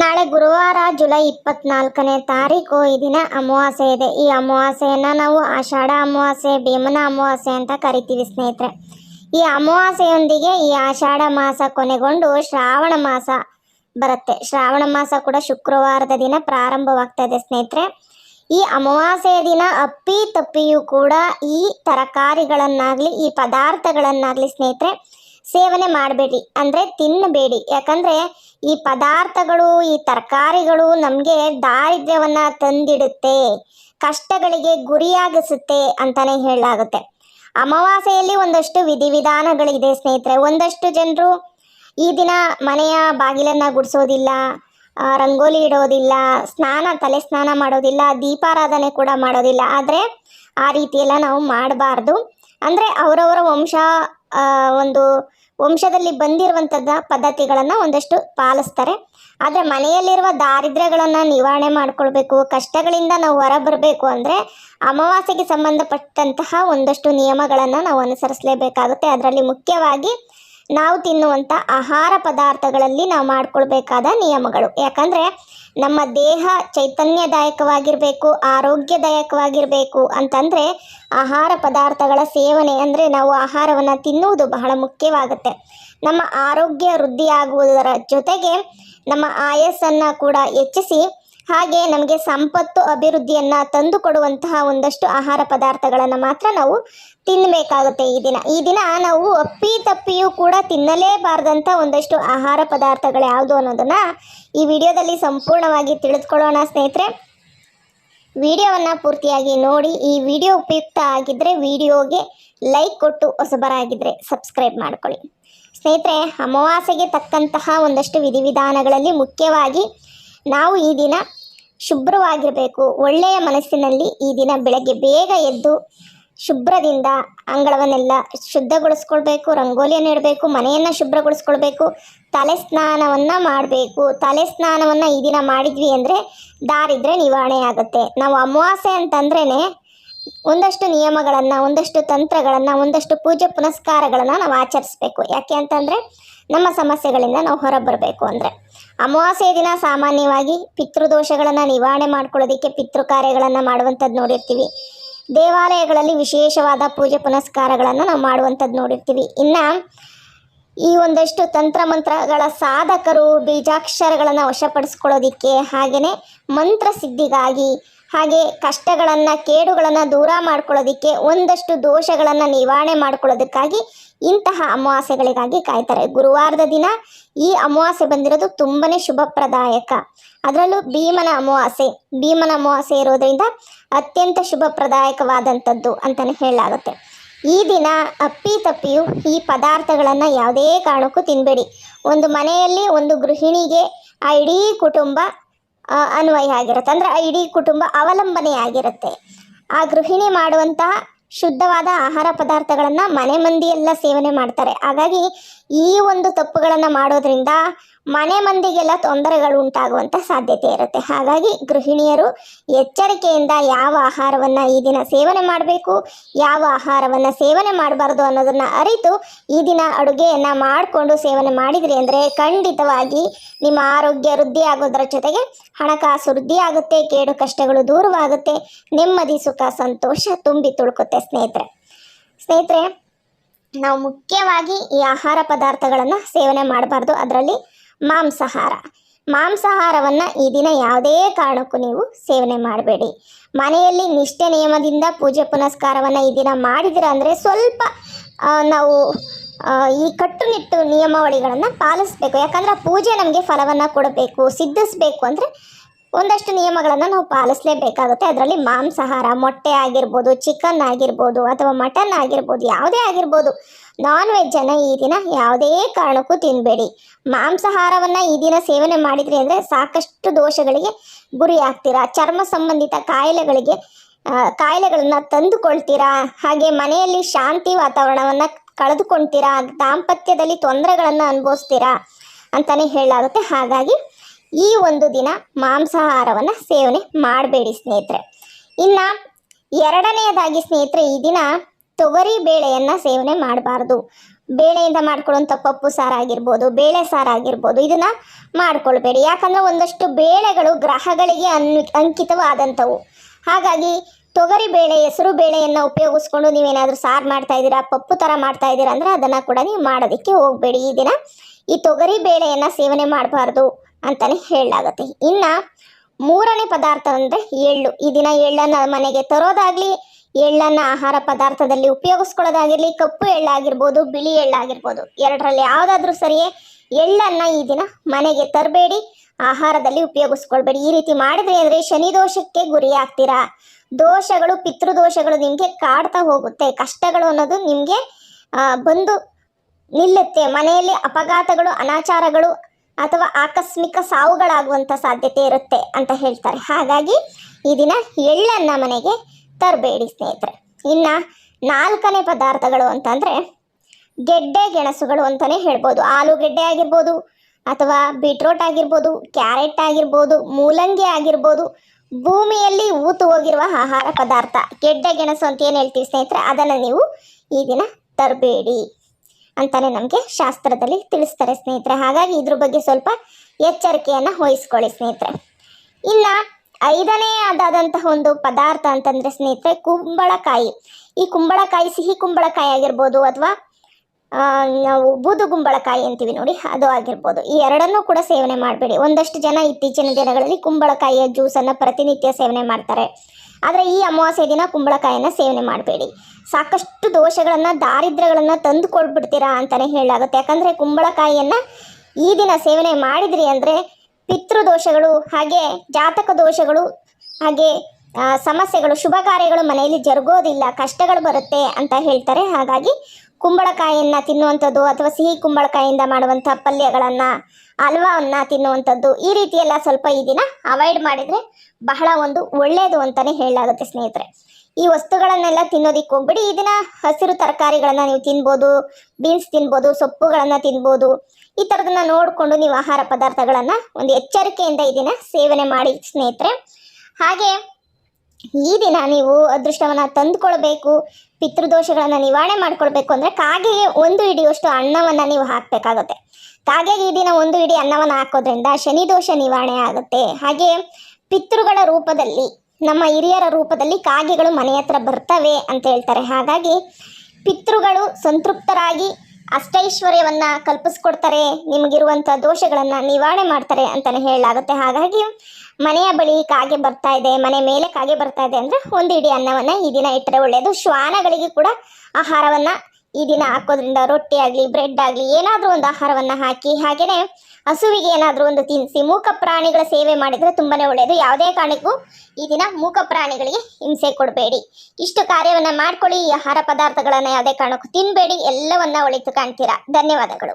ನಾಳೆ ಗುರುವಾರ ಜುಲೈ ಇಪ್ಪತ್ನಾಲ್ಕನೇ ತಾರೀಕು ಈ ದಿನ ಅಮಾವಾಸ್ಯೆ ಇದೆ. ಈ ಅಮಾವಾಸ್ಯೆಯನ್ನು ನಾವು ಆಷಾಢ ಅಮಾವಾಸ್ಯೆ, ಭೀಮನ ಅಮಾವಾಸ್ಯೆ ಅಂತ ಕರಿತೀವಿ ಸ್ನೇಹಿತರೆ. ಈ ಅಮಾವಾಸ್ಯೆಯೊಂದಿಗೆ ಈ ಆಷಾಢ ಮಾಸ ಕೊನೆಗೊಂಡು ಶ್ರಾವಣ ಮಾಸ ಬರುತ್ತೆ. ಶ್ರಾವಣ ಮಾಸ ಕೂಡ ಶುಕ್ರವಾರದ ದಿನ ಪ್ರಾರಂಭವಾಗ್ತಾ ಇದೆ ಸ್ನೇಹಿತರೆ. ಈ ಅಮಾವಾಸ್ಯೆಯ ದಿನ ಅಪ್ಪಿ ತಪ್ಪಿಯೂ ಕೂಡ ಈ ತರಕಾರಿಗಳನ್ನಾಗಲಿ, ಈ ಪದಾರ್ಥಗಳನ್ನಾಗಲಿ ಸ್ನೇಹಿತರೆ ಸೇವನೆ ಮಾಡಬೇಡಿ. ಅಂದರೆ ತಿನ್ನಬೇಡಿ ಯಾಕಂದರೆ ಈ ಪದಾರ್ಥಗಳು, ಈ ತರಕಾರಿಗಳು ನಮಗೆ ದಾರಿದ್ರ್ಯವನ್ನು ತಂದಿಡುತ್ತೆ. ಕಷ್ಟಗಳಿಗೆ ಗುರಿಯಾಗಿಸುತ್ತೆ ಅಂತಲೇ ಹೇಳಲಾಗುತ್ತೆ. ಅಮಾವಾಸ್ಯೆಯಲ್ಲಿ ಒಂದಷ್ಟು ವಿಧಿವಿಧಾನಗಳಿದೆ ಸ್ನೇಹಿತರೆ. ಒಂದಷ್ಟು ಜನರು ಈ ದಿನ ಮನೆಯ ಬಾಗಿಲನ್ನು ಗುಡಿಸೋದಿಲ್ಲ ರಂಗೋಲಿ ಇಡೋದಿಲ್ಲ, ಸ್ನಾನ, ತಲೆ ಸ್ನಾನ ಮಾಡೋದಿಲ್ಲ, ದೀಪಾರಾಧನೆ ಕೂಡ ಮಾಡೋದಿಲ್ಲ. ಆದರೆ ಆ ರೀತಿಯೆಲ್ಲ ನಾವು ಮಾಡಬಾರ್ದು. ಅಂದರೆ ಅವರವರ ವಂಶ ಒಂದು ವಂಶದಲ್ಲಿ ಬಂದಿರುವಂಥದ್ದ ಪದ್ಧತಿಗಳನ್ನು ಒಂದಷ್ಟು ಪಾಲಿಸ್ತಾರೆ. ಆದರೆ ಮನೆಯಲ್ಲಿರುವ ದಾರಿದ್ರ್ಯಗಳನ್ನು ನಿವಾರಣೆ ಮಾಡಿಕೊಳ್ಬೇಕು, ಕಷ್ಟಗಳಿಂದ ನಾವು ಹೊರ ಬರಬೇಕು ಅಂದರೆ ಅಮಾವಾಸ್ಯೆಗೆ ಸಂಬಂಧಪಟ್ಟಂತಹ ಒಂದಷ್ಟು ನಿಯಮಗಳನ್ನು ನಾವು ಅನುಸರಿಸಲೇಬೇಕಾಗುತ್ತೆ. ಅದರಲ್ಲಿ ಮುಖ್ಯವಾಗಿ ನಾವು ತಿನ್ನುವಂಥ ಆಹಾರ ಪದಾರ್ಥಗಳಲ್ಲಿ ನಾವು ಮಾಡ್ಕೊಳ್ಬೇಕಾದ ನಿಯಮಗಳು. ಯಾಕಂದರೆ ನಮ್ಮ ದೇಹ ಚೈತನ್ಯದಾಯಕವಾಗಿರಬೇಕು, ಆರೋಗ್ಯದಾಯಕವಾಗಿರಬೇಕು ಅಂತಂದರೆ ಆಹಾರ ಪದಾರ್ಥಗಳ ಸೇವನೆ ಅಂದರೆ ನಾವು ಆಹಾರವನ್ನು ತಿನ್ನುವುದು ಬಹಳ ಮುಖ್ಯವಾಗುತ್ತೆ. ನಮ್ಮ ಆರೋಗ್ಯ ವೃದ್ಧಿಯಾಗುವುದರ ಜೊತೆಗೆ ನಮ್ಮ ಆಯಸ್ಸನ್ನು ಕೂಡ ಹೆಚ್ಚಿಸಿ ಹಾಗೆ ನಮಗೆ ಸಂಪತ್ತು ಅಭಿವೃದ್ಧಿಯನ್ನು ತಂದು ಕೊಡುವಂತಹ ಒಂದಷ್ಟು ಆಹಾರ ಪದಾರ್ಥಗಳನ್ನು ಮಾತ್ರ ನಾವು ತಿನ್ನಬೇಕಾಗುತ್ತೆ ಈ ದಿನ. ಈ ದಿನ ನಾವು ಅಪ್ಪಿ ತಪ್ಪಿಯೂ ಕೂಡ ತಿನ್ನಲೇಬಾರ್ದಂಥ ಒಂದಷ್ಟು ಆಹಾರ ಪದಾರ್ಥಗಳು ಯಾವುದು ಅನ್ನೋದನ್ನು ಈ ವಿಡಿಯೋದಲ್ಲಿ ಸಂಪೂರ್ಣವಾಗಿ ತಿಳಿದುಕೊಳ್ಳೋಣ ಸ್ನೇಹಿತರೆ. ವಿಡಿಯೋವನ್ನು ಪೂರ್ತಿಯಾಗಿ ನೋಡಿ, ಈ ವಿಡಿಯೋ ಉಪಯುಕ್ತ ಆಗಿದ್ದರೆ ವಿಡಿಯೋಗೆ ಲೈಕ್ ಕೊಟ್ಟು ಹೊಸಬರಾಗಿದ್ದರೆ ಸಬ್ಸ್ಕ್ರೈಬ್ ಮಾಡ್ಕೊಳ್ಳಿ. ಸ್ನೇಹಿತರೆ, ಅಮಾವಾಸ್ಯೆಗೆ ತಕ್ಕಂತಹ ಒಂದಷ್ಟು ವಿಧಿವಿಧಾನಗಳಲ್ಲಿ ಮುಖ್ಯವಾಗಿ ನಾವು ಈ ದಿನ ಶುಭ್ರವಾಗಿರಬೇಕು. ಒಳ್ಳೆಯ ಮನಸ್ಸಿನಲ್ಲಿ ಈ ದಿನ ಬೆಳಗ್ಗೆ ಬೇಗ ಎದ್ದು ಶುಭ್ರದಿಂದ ಅಂಗಳವನ್ನೆಲ್ಲ ಶುದ್ಧಗೊಳಿಸ್ಕೊಳ್ಬೇಕು, ರಂಗೋಲಿಯನ್ನು ಇಡಬೇಕು, ಮನೆಯನ್ನು ಶುಭ್ರಗೊಳಿಸ್ಕೊಳ್ಬೇಕು, ತಲೆ ಸ್ನಾನವನ್ನು ಮಾಡಬೇಕು. ತಲೆ ಸ್ನಾನವನ್ನು ಈ ದಿನ ಮಾಡಿದ್ವಿ ಅಂದರೆ ದಾರಿದ್ರೆ ನಿವಾರಣೆ ಆಗುತ್ತೆ. ನಾವು ಅಮಾವಾಸ್ಯೆ ಅಂತಂದ್ರೇ ಒಂದಷ್ಟು ನಿಯಮಗಳನ್ನು, ಒಂದಷ್ಟು ತಂತ್ರಗಳನ್ನು, ಒಂದಷ್ಟು ಪೂಜೆ ಪುನಸ್ಕಾರಗಳನ್ನು ನಾವು ಆಚರಿಸ್ಬೇಕು. ಯಾಕೆ ಅಂತಂದರೆ ನಮ್ಮ ಸಮಸ್ಯೆಗಳಿಂದ ನಾವು ಹೊರಬರಬೇಕು ಅಂದರೆ. ಅಮಾವಾಸ್ಯೆ ದಿನ ಸಾಮಾನ್ಯವಾಗಿ ಪಿತೃದೋಷಗಳನ್ನು ನಿವಾರಣೆ ಮಾಡ್ಕೊಳ್ಳೋದಕ್ಕೆ ಪಿತೃ ಕಾರ್ಯಗಳನ್ನು ಮಾಡುವಂಥದ್ದು ನೋಡಿರ್ತೀವಿ. ದೇವಾಲಯಗಳಲ್ಲಿ ವಿಶೇಷವಾದ ಪೂಜೆ ಪುನಸ್ಕಾರಗಳನ್ನು ನಾವು ಮಾಡುವಂಥದ್ದು ನೋಡಿರ್ತೀವಿ. ಇನ್ನು ಈ ಒಂದಷ್ಟು ತಂತ್ರಮಂತ್ರಗಳ ಸಾಧಕರು ಬೀಜಾಕ್ಷರಗಳನ್ನು ವಶಪಡಿಸ್ಕೊಳ್ಳೋದಿಕ್ಕೆ ಹಾಗೆಯೇ ಮಂತ್ರ ಸಿದ್ಧಿಗಾಗಿ ಹಾಗೆ ಕಷ್ಟಗಳನ್ನು, ಕೇಡುಗಳನ್ನು ದೂರ ಮಾಡ್ಕೊಳ್ಳೋದಕ್ಕೆ ಒಂದಷ್ಟು ದೋಷಗಳನ್ನು ನಿವಾರಣೆ ಮಾಡ್ಕೊಳ್ಳೋದಕ್ಕಾಗಿ ಇಂತಹ ಅಮಾವಾಸ್ಯೆಗಳಿಗಾಗಿ ಕಾಯ್ತಾರೆ. ಗುರುವಾರದ ದಿನ ಈ ಅಮಾವಾಸ್ಯೆ ಬಂದಿರೋದು ತುಂಬನೇ ಶುಭಪ್ರದಾಯಕ. ಅದರಲ್ಲೂ ಭೀಮನ ಅಮಾವಾಸ್ಯೆ. ಭೀಮನ ಅಮಾವಾಸ್ಯೆ ಇರೋದರಿಂದ ಅತ್ಯಂತ ಶುಭಪ್ರದಾಯಕವಾದಂಥದ್ದು ಅಂತಲೇ ಹೇಳಲಾಗುತ್ತೆ. ಈ ದಿನ ಅಪ್ಪಿ ತಪ್ಪಿಯು ಈ ಪದಾರ್ಥಗಳನ್ನು ಯಾವುದೇ ಕಾರಣಕ್ಕೂ ತಿನ್ನಬೇಡಿ ಒಂದು ಮನೆಯಲ್ಲಿ ಒಂದು ಗೃಹಿಣಿಗೆ ಆ ಇಡೀ ಕುಟುಂಬ ಅನ್ವಯ ಆಗಿರುತ್ತೆ. ಅಂದರೆ ಇಡೀ ಕುಟುಂಬ ಅವಲಂಬನೆ ಆಗಿರುತ್ತೆ. ಆ ಗೃಹಿಣಿ ಮಾಡುವಂತಹ ಶುದ್ಧವಾದ ಆಹಾರ ಪದಾರ್ಥಗಳನ್ನು ಮನೆ ಮಂದಿಯೆಲ್ಲ ಸೇವನೆ ಮಾಡ್ತಾರೆ. ಹಾಗಾಗಿ ಈ ಒಂದು ತಪ್ಪುಗಳನ್ನು ಮಾಡೋದ್ರಿಂದ ಮನೆ ಮಂದಿಗೆಲ್ಲ ತೊಂದರೆಗಳು ಉಂಟಾಗುವಂಥ ಸಾಧ್ಯತೆ ಇರುತ್ತೆ. ಹಾಗಾಗಿ ಗೃಹಿಣಿಯರು ಎಚ್ಚರಿಕೆಯಿಂದ ಯಾವ ಆಹಾರವನ್ನು ಈ ದಿನ ಸೇವನೆ ಮಾಡಬೇಕು, ಯಾವ ಆಹಾರವನ್ನು ಸೇವನೆ ಮಾಡಬಾರ್ದು ಅನ್ನೋದನ್ನು ಅರಿತು ಈ ದಿನ ಅಡುಗೆಯನ್ನು ಮಾಡಿಕೊಂಡು ಸೇವನೆ ಮಾಡಿದ್ರಿ ಅಂದರೆ ಖಂಡಿತವಾಗಿ ನಿಮ್ಮ ಆರೋಗ್ಯ ವೃದ್ಧಿ ಜೊತೆಗೆ ಹಣಕಾಸು ವೃದ್ಧಿ ಆಗುತ್ತೆ, ಕೇಡು ಕಷ್ಟಗಳು ದೂರವಾಗುತ್ತೆ, ನೆಮ್ಮದಿ, ಸುಖ, ಸಂತೋಷ ತುಂಬಿ ತುಳುಕುತ್ತೆ ಸ್ನೇಹಿತರೆ. ಸ್ನೇಹಿತರೆ, ನಾವು ಮುಖ್ಯವಾಗಿ ಈ ಆಹಾರ ಪದಾರ್ಥಗಳನ್ನು ಸೇವನೆ ಮಾಡಬಾರ್ದು. ಅದರಲ್ಲಿ ಮಾಂಸಾಹಾರ. ಮಾಂಸಾಹಾರವನ್ನು ಈ ದಿನ ಯಾವುದೇ ಕಾರಣಕ್ಕೂ ನೀವು ಸೇವನೆ ಮಾಡಬೇಡಿ. ಮನೆಯಲ್ಲಿ ನಿಷ್ಠೆ ನಿಯಮದಿಂದ ಪೂಜೆ ಪುನಸ್ಕಾರವನ್ನು ಈ ದಿನ ಮಾಡಿದಿರ ಅಂದರೆ ಸ್ವಲ್ಪ ನಾವು ಈ ಕಟ್ಟುನಿಟ್ಟು ನಿಯಮಾವಳಿಗಳನ್ನು ಪಾಲಿಸಬೇಕು. ಯಾಕಂದರೆ ಪೂಜೆ ನಮಗೆ ಫಲವನ್ನು ಕೊಡಬೇಕು, ಸಿದ್ಧಿಸಬೇಕು ಅಂದರೆ ಒಂದಷ್ಟು ನಿಯಮಗಳನ್ನು ನಾವು ಪಾಲಿಸಲೇಬೇಕಾಗುತ್ತೆ. ಅದರಲ್ಲಿ ಮಾಂಸಾಹಾರ, ಮೊಟ್ಟೆ ಆಗಿರ್ಬೋದು ಚಿಕನ್ ಆಗಿರ್ಬೋದು ಅಥವಾ ಮಟನ್ ಆಗಿರ್ಬೋದು, ಯಾವುದೇ ಆಗಿರ್ಬೋದು. ನಾನ್ ವೆಜ್ಜನ್ನು ಈ ದಿನ ಯಾವುದೇ ಕಾರಣಕ್ಕೂ ತಿನ್ನಬೇಡಿ ಮಾಂಸಾಹಾರವನ್ನು ಈ ದಿನ ಸೇವನೆ ಮಾಡಿದ್ರಿ ಅಂದರೆ ಸಾಕಷ್ಟು ದೋಷಗಳಿಗೆ ಗುರಿ ಆಗ್ತೀರಾ ಚರ್ಮ ಸಂಬಂಧಿತ ಕಾಯಿಲೆಗಳಿಗೆ ಕಾಯಿಲೆಗಳನ್ನು ತಂದುಕೊಳ್ತೀರಾ? ಹಾಗೆ ಮನೆಯಲ್ಲಿ ಶಾಂತಿ ವಾತಾವರಣವನ್ನು ಕಳೆದುಕೊಳ್ತೀರಾ ದಾಂಪತ್ಯದಲ್ಲಿ ತೊಂದರೆಗಳನ್ನು ಅನುಭವಿಸ್ತೀರಾ ಅಂತಲೇ ಹೇಳಲಾಗುತ್ತೆ. ಹಾಗಾಗಿ ಈ ಒಂದು ದಿನ ಮಾಂಸಾಹಾರವನ್ನು ಸೇವನೆ ಮಾಡಬೇಡಿ ಸ್ನೇಹಿತರೆ. ಇನ್ನು ಎರಡನೆಯದಾಗಿ ಸ್ನೇಹಿತರೆ, ಈ ದಿನ ತೊಗರಿ ಬೇಳೆಯನ್ನು ಸೇವನೆ ಮಾಡಬಾರ್ದು. ಬೇಳೆಯಿಂದ ಮಾಡ್ಕೊಳ್ಳುವಂಥ ಪಪ್ಪು ಸಾರು ಆಗಿರ್ಬೋದು, ಬೇಳೆ ಸಾರು ಆಗಿರ್ಬೋದು, ಇದನ್ನು ಮಾಡ್ಕೊಳ್ಬೇಡಿ. ಯಾಕಂದರೆ ಒಂದಷ್ಟು ಬೇಳೆಗಳು ಗ್ರಹಗಳಿಗೆ ಅನ್ ಅಂಕಿತವಾದಂಥವು. ಹಾಗಾಗಿ ತೊಗರಿ ಬೇಳೆ, ಹೆಸರು ಬೇಳೆಯನ್ನು ಉಪಯೋಗಿಸ್ಕೊಂಡು ನೀವೇನಾದರೂ ಸಾರು ಮಾಡ್ತಾ ಇದ್ದೀರಾ, ಪಪ್ಪು ಥರ ಮಾಡ್ತಾ ಇದ್ದೀರಾ ಅಂದರೆ ಅದನ್ನು ಕೂಡ ನೀವು ಮಾಡೋದಕ್ಕೆ ಹೋಗಬೇಡಿ. ಈ ದಿನ ಈ ತೊಗರಿ ಬೇಳೆಯನ್ನು ಸೇವನೆ ಮಾಡಬಾರ್ದು. ಅಂತಲೇ ಹೇಳಲಾಗುತ್ತೆ. ಇನ್ನು ಮೂರನೇ ಪದಾರ್ಥ ಅಂದರೆ ಎಳ್ಳು. ಈ ದಿನ ಎಳ್ಳನ್ನು ಮನೆಗೆ ತರೋದಾಗಲಿ, ಎಳ್ಳನ್ನು ಆಹಾರ ಪದಾರ್ಥದಲ್ಲಿ ಉಪಯೋಗಿಸ್ಕೊಳ್ಳೋದಾಗಿರಲಿ, ಕಪ್ಪು ಎಳ್ಳಾಗಿರ್ಬೋದು, ಬಿಳಿ ಎಳ್ಳಾಗಿರ್ಬೋದು, ಎರಡರಲ್ಲಿ ಯಾವುದಾದ್ರೂ ಸರಿಯೇ ಎಳ್ಳನ್ನು ಈ ದಿನ ಮನೆಗೆ ತರಬೇಡಿ, ಆಹಾರದಲ್ಲಿ ಉಪಯೋಗಿಸ್ಕೊಳ್ಬೇಡಿ. ಈ ರೀತಿ ಮಾಡಿದ್ರೆ ಅಂದರೆ ಶನಿ ದೋಷಕ್ಕೆ ಗುರಿಯಾಗ್ತೀರಾ ದೋಷಗಳು, ಪಿತೃದೋಷಗಳು ನಿಮಗೆ ಕಾಡ್ತಾ ಹೋಗುತ್ತೆ. ಕಷ್ಟಗಳು ಅನ್ನೋದು ನಿಮಗೆ ಬಂದು ನಿಲ್ಲುತ್ತೆ. ಮನೆಯಲ್ಲಿ ಅಪಘಾತಗಳು, ಅನಾಚಾರಗಳು ಅಥವಾ ಆಕಸ್ಮಿಕ ಸಾವುಗಳಾಗುವಂಥ ಸಾಧ್ಯತೆ ಇರುತ್ತೆ ಅಂತ ಹೇಳ್ತಾರೆ. ಹಾಗಾಗಿ ಈ ದಿನ ಎಳ್ಳನ್ನು ಮನೆಗೆ ತರಬೇಡಿ ಸ್ನೇಹಿತರೆ. ಇನ್ನು ನಾಲ್ಕನೇ ಪದಾರ್ಥಗಳು ಅಂತಂದರೆ ಗೆಡ್ಡೆ ಗೆಣಸುಗಳು ಅಂತಲೇ ಹೇಳ್ಬೋದು. ಆಲೂಗೆಡ್ಡೆ ಆಗಿರ್ಬೋದು ಅಥವಾ ಬೀಟ್ರೋಟ್ ಆಗಿರ್ಬೋದು, ಕ್ಯಾರೆಟ್ ಆಗಿರ್ಬೋದು, ಮೂಲಂಗಿ ಆಗಿರ್ಬೋದು, ಭೂಮಿಯಲ್ಲಿ ಊತು ಹೋಗಿರುವ ಆಹಾರ ಪದಾರ್ಥ. ಗೆಡ್ಡೆ ಗೆಣಸು ಅಂತ ಏನು ಹೇಳ್ತೀವಿ ಸ್ನೇಹಿತರೆ? ಅದನ್ನು ನೀವು ಈ ದಿನ ತರಬೇಡಿ. ಅಂತಾನೆ ನಮಗೆ ಶಾಸ್ತ್ರದಲ್ಲಿ ತಿಳಿಸ್ತಾರೆ ಸ್ನೇಹಿತರೆ. ಹಾಗಾಗಿ ಇದ್ರ ಬಗ್ಗೆ ಸ್ವಲ್ಪ ಎಚ್ಚರಿಕೆಯನ್ನು ವಹಿಸ್ಕೊಳ್ಳಿ ಸ್ನೇಹಿತರೆ. ಇನ್ನು ಐದನೇ ಆದಂತಹ ಒಂದು ಪದಾರ್ಥ ಅಂತಂದ್ರೆ ಸ್ನೇಹಿತರೆ ಕುಂಬಳಕಾಯಿ. ಈ ಕುಂಬಳಕಾಯಿ ಸಿಹಿ ಕುಂಬಳಕಾಯಿ ಆಗಿರ್ಬೋದು ಅಥವಾ ನಾವು ಬೂದು ಕುಂಬಳಕಾಯಿ ಅಂತೀವಿ ನೋಡಿ, ಅದು ಆಗಿರ್ಬೋದು. ಈ ಎರಡನ್ನೂ ಕೂಡ ಸೇವನೆ ಮಾಡಬೇಡಿ. ಒಂದಷ್ಟು ಜನ ಇತ್ತೀಚಿನ ದಿನಗಳಲ್ಲಿ ಕುಂಬಳಕಾಯಿಯ ಜ್ಯೂಸನ್ನು ಪ್ರತಿನಿತ್ಯ ಸೇವನೆ ಮಾಡ್ತಾರೆ. ಆದರೆ ಈ ಅಮಾವಾಸ್ಯ ದಿನ ಕುಂಬಳಕಾಯನ್ನು ಸೇವನೆ ಮಾಡಬೇಡಿ. ಸಾಕಷ್ಟು ದೋಷಗಳನ್ನು, ದಾರಿದ್ರ್ಯಗಳನ್ನು ತಂದು ಕೊಡ್ಬಿಡ್ತೀರಾ ಅಂತಲೇ ಹೇಳಲಾಗುತ್ತೆ. ಯಾಕಂದರೆ ಕುಂಬಳಕಾಯಿಯನ್ನು ಈ ದಿನ ಸೇವನೆ ಮಾಡಿದ್ರಿ ಅಂದರೆ ಪಿತೃದೋಷಗಳು, ಹಾಗೆ ಜಾತಕ ದೋಷಗಳು, ಹಾಗೆ ಸಮಸ್ಯೆಗಳು, ಶುಭ ಕಾರ್ಯಗಳು ಮನೆಯಲ್ಲಿ ಜರುಗೋದಿಲ್ಲ, ಕಷ್ಟಗಳು ಬರುತ್ತೆ ಅಂತ ಹೇಳ್ತಾರೆ. ಹಾಗಾಗಿ ಕುಂಬಳಕಾಯಿಯನ್ನು ತಿನ್ನುವಂಥದ್ದು ಅಥವಾ ಸಿಹಿ ಕುಂಬಳಕಾಯಿಯಿಂದ ಮಾಡುವಂಥ ಪಲ್ಯಗಳನ್ನು, ಹಲ್ವಾವನ್ನು ತಿನ್ನುವಂಥದ್ದು ಈ ರೀತಿಯೆಲ್ಲ ಸ್ವಲ್ಪ ಈ ದಿನ ಅವಾಯ್ಡ್ ಮಾಡಿದರೆ ಬಹಳ ಒಂದು ಒಳ್ಳೆಯದು ಅಂತಲೇ ಹೇಳಲಾಗುತ್ತೆ ಸ್ನೇಹಿತರೆ. ಈ ವಸ್ತುಗಳನ್ನೆಲ್ಲ ತಿನ್ನೋದಿಕ್ಕೆ ಹೋಗ್ಬಿಡಿ. ಈ ದಿನ ಹಸಿರು ತರಕಾರಿಗಳನ್ನು ನೀವು ತಿನ್ಬೋದು ಬೀನ್ಸ್ ತಿನ್ಬೋದು, ಸೊಪ್ಪುಗಳನ್ನು ತಿನ್ಬೋದು, ಈ ಥರದನ್ನ ನೋಡಿಕೊಂಡು ನೀವು ಆಹಾರ ಪದಾರ್ಥಗಳನ್ನು ಒಂದು ಎಚ್ಚರಿಕೆಯಿಂದ ಈ ದಿನ ಸೇವನೆ ಮಾಡಿ ಸ್ನೇಹಿತರೆ. ಹಾಗೆ ಈ ದಿನ ನೀವು ಅದೃಷ್ಟವನ್ನು ತಂದುಕೊಳ್ಬೇಕು, ಪಿತೃದೋಷಗಳನ್ನು ನಿವಾರಣೆ ಮಾಡಿಕೊಳ್ಬೇಕು ಅಂದರೆ ಕಾಗೆಗೆ ಒಂದು ಹಿಡಿಯುವಷ್ಟು ಅನ್ನವನ್ನು ನೀವು ಹಾಕಬೇಕಾಗುತ್ತೆ. ಕಾಗೆಗೆ ಈ ದಿನ ಒಂದು ಹಿಡಿ ಅನ್ನವನ್ನು ಹಾಕೋದ್ರಿಂದ ಶನಿ ದೋಷ ನಿವಾರಣೆ ಆಗುತ್ತೆ. ಹಾಗೆ ಪಿತೃಗಳ ರೂಪದಲ್ಲಿ, ನಮ್ಮ ಹಿರಿಯರ ರೂಪದಲ್ಲಿ ಕಾಗೆಗಳು ಮನೆ ಹತ್ರ ಬರ್ತವೆ ಅಂತ ಹೇಳ್ತಾರೆ. ಹಾಗಾಗಿ ಪಿತೃಗಳು ಸಂತೃಪ್ತರಾಗಿ ಅಷ್ಟೈಶ್ವರ್ಯವನ್ನ ಕಲ್ಪಿಸ್ಕೊಡ್ತಾರೆ, ನಿಮಗಿರುವಂಥ ದೋಷಗಳನ್ನು ನಿವಾರಣೆ ಮಾಡ್ತಾರೆ ಅಂತಲೇ ಹೇಳಲಾಗುತ್ತೆ. ಹಾಗಾಗಿ ಮನೆಯ ಬಳಿ ಕಾಗೆ ಬರ್ತಾ ಇದೆ, ಮನೆ ಮೇಲೆ ಕಾಗೆ ಬರ್ತಾ ಇದೆ ಅಂದರೆ ಒಂದು ಇಡೀ ಅನ್ನವನ್ನು ಈ ದಿನ ಇಟ್ಟರೆ ಒಳ್ಳೆಯದು ಶ್ವಾನಗಳಿಗೆ ಕೂಡ ಆಹಾರವನ್ನು ಈ ದಿನ ಹಾಕೋದ್ರಿಂದ ರೊಟ್ಟಿ ಆಗಲಿ, ಬ್ರೆಡ್ ಆಗಲಿ ಏನಾದರೂ ಒಂದು ಆಹಾರವನ್ನು ಹಾಕಿ ಹಾಗೆಯೇ ಹಸುವಿಗೆ ಏನಾದರೂ ಒಂದು ತಿನ್ನಿಸಿ ಮೂಕ ಪ್ರಾಣಿಗಳ ಸೇವೆ ಮಾಡಿದರೆ ತುಂಬಾನೇ ಒಳ್ಳೆಯದು ಯಾವುದೇ ಕಾರಣಕ್ಕೂ ಈ ದಿನ ಮೂಕ ಪ್ರಾಣಿಗಳಿಗೆ ಹಿಂಸೆ ಕೊಡಬೇಡಿ. ಇಷ್ಟು ಕಾರ್ಯವನ್ನು ಮಾಡ್ಕೊಳ್ಳಿ, ಈ ಆಹಾರ ಪದಾರ್ಥಗಳನ್ನು ಯಾವುದೇ ಕಾರಣಕ್ಕೂ ತಿನ್ನಬೇಡಿ ಎಲ್ಲವನ್ನ ಒಳಿತು ಕಾಣ್ತೀರಾ. ಧನ್ಯವಾದಗಳು.